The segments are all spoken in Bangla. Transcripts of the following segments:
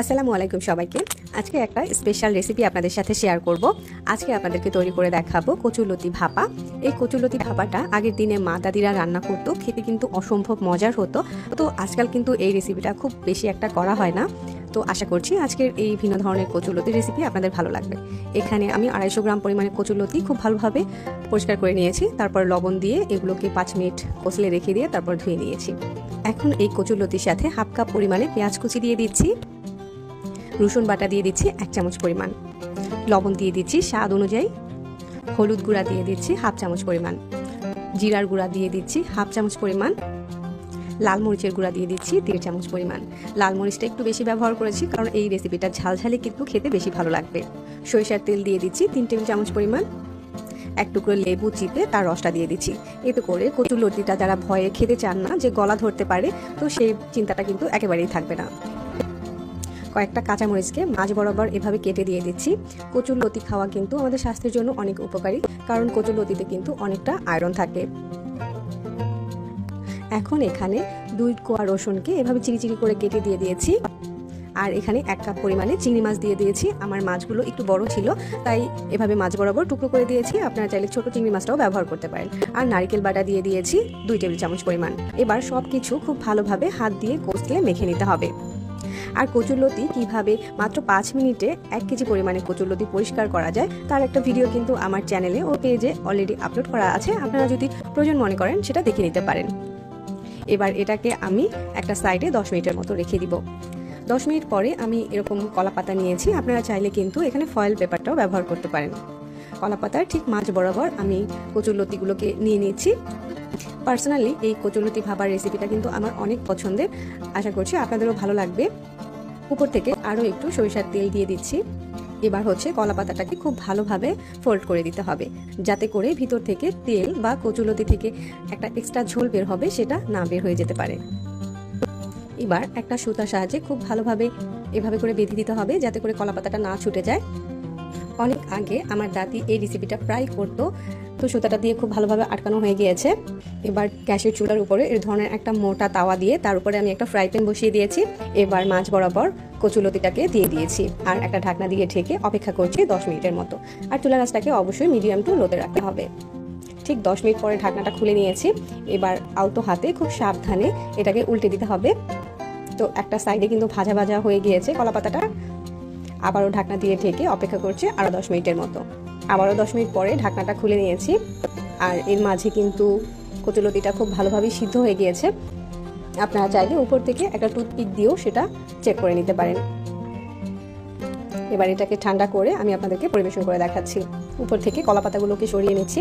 আসসালামু আলাইকুম সবাইকে। আজকে একটা স্পেশাল রেসিপি আপনাদের সাথে শেয়ার করব। আজকে আপনাদেরকে তৈরি করে দেখাবো কচুলতি ভাপা। এই কচুলতি ভাপাটা আগের দিনে মা দাদিরা রান্না করতো, খেতে কিন্তু অসম্ভব মজার হতো। তো আজকাল কিন্তু এই রেসিপিটা খুব বেশি একটা করা হয় না। তো আশা করছি আজকের এই ভিন্ন ধরনের কচুলতি রেসিপি আপনাদের ভালো লাগবে। এখানে আমি আড়াইশো গ্রাম পরিমাণে কচুলতি খুব ভালোভাবে পরিষ্কার করে নিয়েছি। তারপর লবণ দিয়ে এগুলোকে পাঁচ মিনিট কষলে রেখে দিয়ে তারপর ধুয়ে নিয়েছি। এখন এই কচুলতির সাথে হাফ কাপ পরিমাণে পেঁয়াজ কুচি দিয়ে দিচ্ছি। রসুন বাটা দিয়ে দিচ্ছি এক চামচ পরিমাণ। লবণ দিয়ে দিচ্ছি স্বাদ অনুযায়ী। হলুদ গুঁড়া দিয়ে দিচ্ছি হাফ চামচ পরিমাণ। জিরার গুঁড়া দিয়ে দিচ্ছি হাফ চামচ পরিমাণ। লাল মরিচের গুঁড়া দিয়ে দিচ্ছি দেড় চামচ পরিমাণ। লাল মরিচটা একটু বেশি ব্যবহার করেছি কারণ এই রেসিপিটা ঝালঝালে কিন্তু খেতে বেশি ভালো লাগবে। সরিষার তেল দিয়ে দিচ্ছি তিন টেবিল চামচ পরিমাণ। এক টুকরো লেবু চিপে তার রসটা দিয়ে দিচ্ছি। এতে করে কচুর লতিটা যারা ভয়ে খেতে চান না, যে গলা ধরতে পারে, তো সেই চিন্তাটা কিন্তু একেবারেই থাকবে না। কয়েকটা কাঁচামরিচকে মাঝ বরাবর এভাবে কেটে দিয়ে দিচ্ছি। কচুর লতি খাওয়া কিন্তু আমাদের স্বাস্থ্যের জন্য অনেক উপকারী, কারণ কচুর লতিতে কিন্তু অনেকটা আয়রন থাকে। এখন এখানে দুই কোয়া রসুনকে এভাবে চিড়ি করে কেটে দিয়ে দিয়েছি। আর এখানে এক কাপ পরিমাণে চিংড়ি মাছ দিয়ে দিয়েছি। আমার মাছগুলো একটু বড় ছিল, তাই এভাবে মাছ বরাবর টুকরো করে দিয়েছি। আপনারা চাইলে ছোট চিংড়ি মাছটাও ব্যবহার করতে পারেন। আর নারিকেল বাটা দিয়ে দিয়েছি দুই টেবিল চামচ পরিমাণ। এবার সব কিছু খুব ভালোভাবে হাত দিয়ে কষলে মেখে নিতে হবে। আর কচুরলতি কীভাবে মাত্র পাঁচ মিনিটে এক কেজি পরিমাণে কচুরলতি পরিষ্কার করা যায়, তার একটা ভিডিও কিন্তু আমার চ্যানেলে ও পেজে অলরেডি আপলোড করা আছে। আপনারা যদি প্রয়োজন মনে করেন, সেটা দেখে নিতে পারেন। এবার এটাকে আমি একটা সাইডে দশ মিনিটের মতো রেখে দিব। দশ মিনিট পরে আমি এরকম কলা পাতা নিয়েছি। আপনারা চাইলে কিন্তু এখানে ফয়েল পেপারটাও ব্যবহার করতে পারেন। কলা পাতার ঠিক মাঝ বরাবর আমি কচুরলতিগুলোকে নিয়ে নিয়েছি। পার্সোনালি এই কচুরলতি ভাবার রেসিপিটা কিন্তু আমার অনেক পছন্দের। আশা করছি আপনাদেরও ভালো লাগবে। উপর থেকে আরও একটু সরিষার তেল দিয়ে দিচ্ছি। এবার হচ্ছে কলা পাতাটাকে খুব ভালোভাবে ফোল্ড করে দিতে হবে। যাতে করে ভিতর থেকে তেল বা কচুলতি থেকে একটা এক্সট্রা ঝোল বের হবে, সেটা না বের হয়ে যেতে পারে। এবার একটা সুতার সাহায্যে খুব ভালোভাবে এভাবে করে বেঁধে দিতে হবে, যাতে করে কলা পাতাটা না ছুটে যায়। অনেক আগে আমার দাদি এই রেসিপিটা প্রায় করতো। তো সুতাটা দিয়ে খুব ভালোভাবে আটকানো হয়ে গিয়েছে। এবার গ্যাসের চুলার উপরে এর ধরনের একটা মোটা তাওয়া দিয়ে তার উপরে আমি একটা ফ্রাই প্যান বসিয়ে দিয়েছি। এবার মাছ বরাবর কচুলতিটাকে দিয়ে দিয়েছি আর একটা ঢাকনা দিয়ে ঢেকে অপেক্ষা করছি দশ মিনিটের মতো। আর চুলা গাছটাকে অবশ্যই মিডিয়াম টু লোতে রাখতে হবে। ঠিক দশ মিনিট পরে ঢাকনাটা খুলে নিয়েছি। এবার আলতো হাতে খুব সাবধানে এটাকে উল্টে দিতে হবে। তো একটা সাইডে কিন্তু ভাজা ভাজা হয়ে গিয়েছে কলা আবারও ঢাকনা দিয়ে ঢেকে অপেক্ষা করছে আরও দশ মিনিটের মতো। আবারও দশ মিনিট পরে ঢাকনাটা খুলে নিয়েছি। আর এর মাঝে কিন্তু কচুলতিটা খুব ভালোভাবেই সিদ্ধ হয়ে গিয়েছে। আপনারা চাইলে উপর থেকে একটা টুথপিক দিয়েও সেটা চেক করে নিতে পারেন। এবার এটাকে ঠান্ডা করে আমি আপনাদেরকে পরিবেশন করে দেখাচ্ছি। উপর থেকে কলা পাতাগুলোকে সরিয়ে নিচ্ছি।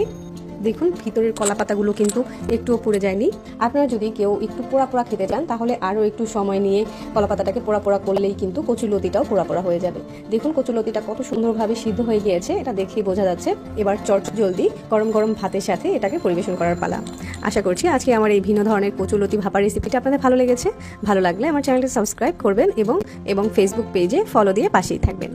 দেখুন, ভিতরের কলা পাতাগুলো কিন্তু একটুও পুড়ে যায়নি। আপনারা যদি কেউ একটু পোড়া পোড়া খেতে চান, তাহলে আরও একটু সময় নিয়ে কলা পাতাটাকে পোড়া পোড়া করলেই কিন্তু কচুলতিটাও পোড়া পোড়া হয়ে যাবে। দেখুন কচুলতিটা কত সুন্দরভাবে সিদ্ধ হয়ে গিয়েছে, এটা দেখেই বোঝা যাচ্ছে। এবার চট জলদি গরম গরম ভাতের সাথে এটাকে পরিবেশন করার পালা। আশা করছি আজকে আমার এই ভিন্ন ধরনের কচুলতি ভাপা রেসিপিটা আপনাদের ভালো লেগেছে। ভালো লাগলে আমার চ্যানেলটি সাবস্ক্রাইব করবেন এবং এবং ফেসবুক পেজে ফলো দিয়ে পাশেই থাকবেন।